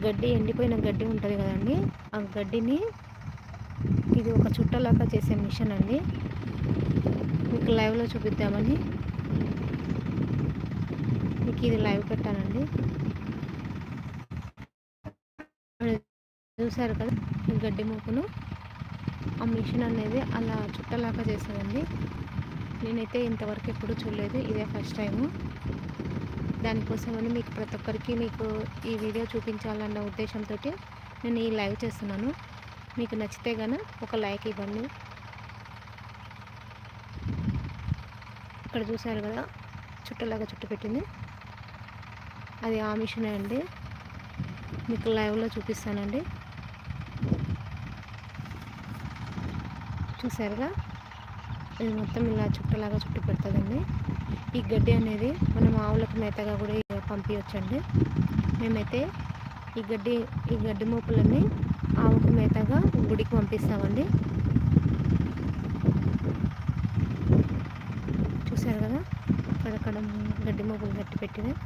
గడ్డి ఎండిపోయిన గడ్డి ఉంటుంది కదండి ఆ గడ్డిని ఇది ఒక చుట్టలాగా చేసే మిషన్ అండి. మీకు లైవ్లో చూపిద్దామని. మీకు ఇది లైవ్ పెట్టానండి. చూసారు కదా ఈ గడ్డి మూకును. ఆ మిషన్ అనేది అలా చుట్టలాగా చేసేదండి నేనైతే ఇంతవరకు ఎప్పుడు చూడలేదు ఇదే ఫస్ట్ టైము దానికోసమని మీకు ప్రతి ఒక్కరికి మీకు ఈ వీడియో చూపించాలన్న ఉద్దేశంతో నేను ఈ లైవ్ చేస్తున్నాను. మీకు నచ్చితే కనుక ఒక లైక్ ఇవ్వండి. ఇక్కడ చూసారు కదా చుట్టలాగా చుట్టు పెట్టింది. అది ఆ మిషనే అండి. మీకు లైవ్లో చూపిస్తానండి. చూసారుగా ఇది మొత్తం ఇలా చుట్టలాగా చుట్టు పెడుతుందండి. ఈ గడ్డి అనేది మనం ఆవులకు మేతగా కూడా పంపించండి మేమైతే ఈ గడ్డి ఈ గడ్డి మోపులన్నీ ఆవుకు మేతగా గుడికి పంపిస్తామండి. చూసారు కదా? అక్కడక్కడ గడ్డి మోపులు కట్టి పెట్టినాయి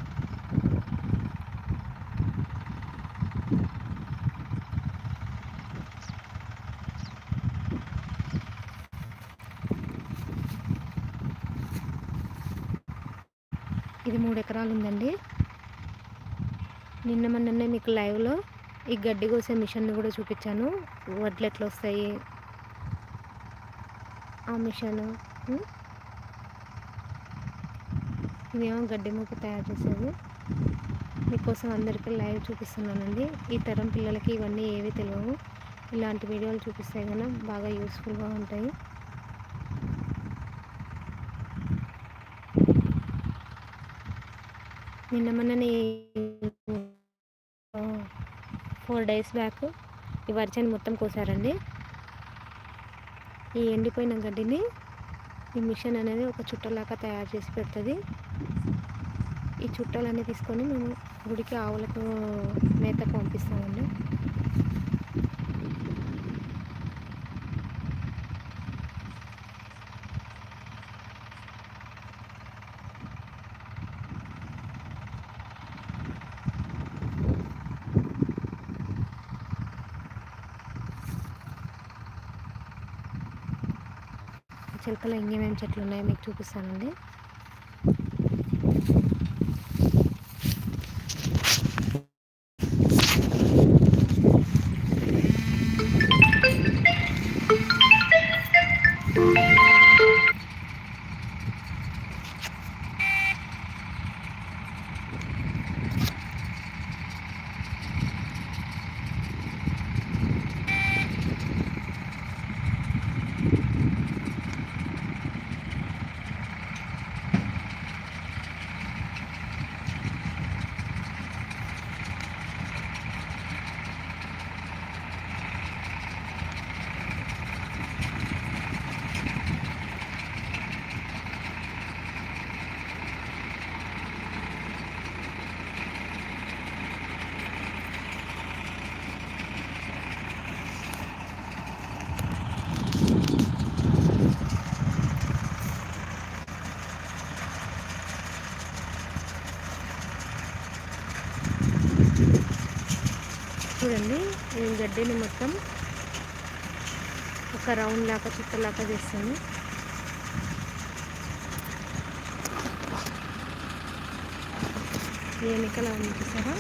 ఇది మూడు ఎకరాలు ఉందండి నిన్న మొన్ననే మీకు లైవ్లో ఈ గడ్డి కోసే మిషన్ని కూడా చూపించాను. వడ్లు ఎట్లా వస్తాయి ఆ మిషన్ ఇదేమో గడ్డి మొక్క తయారు చేసేది. మీకోసం అందరికీ లైవ్ చూపిస్తున్నానండి. ఈ తరం పిల్లలకి ఇవన్నీ ఏవి తెలియవు ఇలాంటి వీడియోలు చూపిస్తే కనుక బాగా యూస్ఫుల్గా ఉంటాయి. నిన్న మొన్ననే ఫోర్ డేస్ బ్యాక్ ఈ వర్షాన్ని మొత్తం కోసారండి. ఈ ఎండిపోయిన గడ్డిని ఈ మిషన్ అనేది ఒక చుట్టలాగా తయారు చేసి పెడుతుంది. ఈ చుట్టాలన్నీ తీసుకొని మేము గుడికి ఆవులకు మేత పంపిస్తామండి. చిలకలో ఇంకేమేమి చెట్లు ఉన్నాయో మీకు చూపిస్తానండి. చూడండి నేను గడ్డిని మొత్తం ఒక రౌండ్ లాగా చుట్టలాగా చేస్తాను. ఎన్నికల అనిపిస్తారా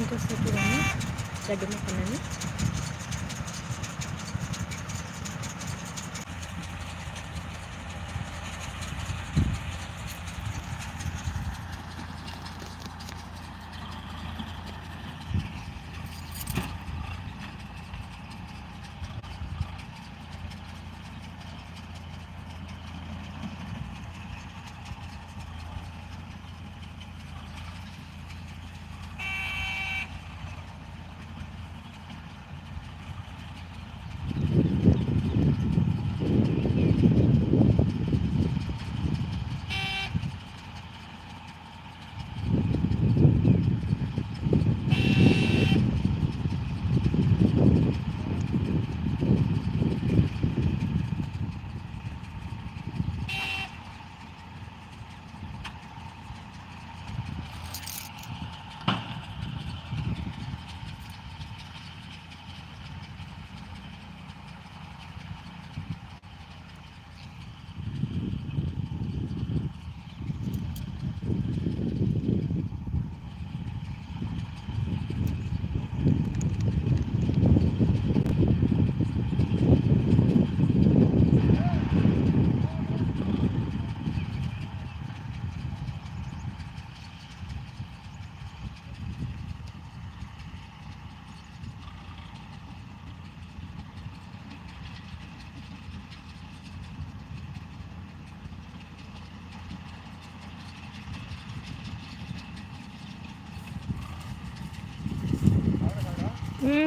ఇంకోసారి చూడండి గడ్డి మొక్కలని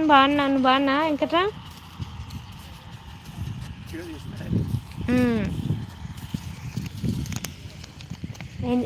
బాగున్నాను బాగున్నా వెంకట్రా?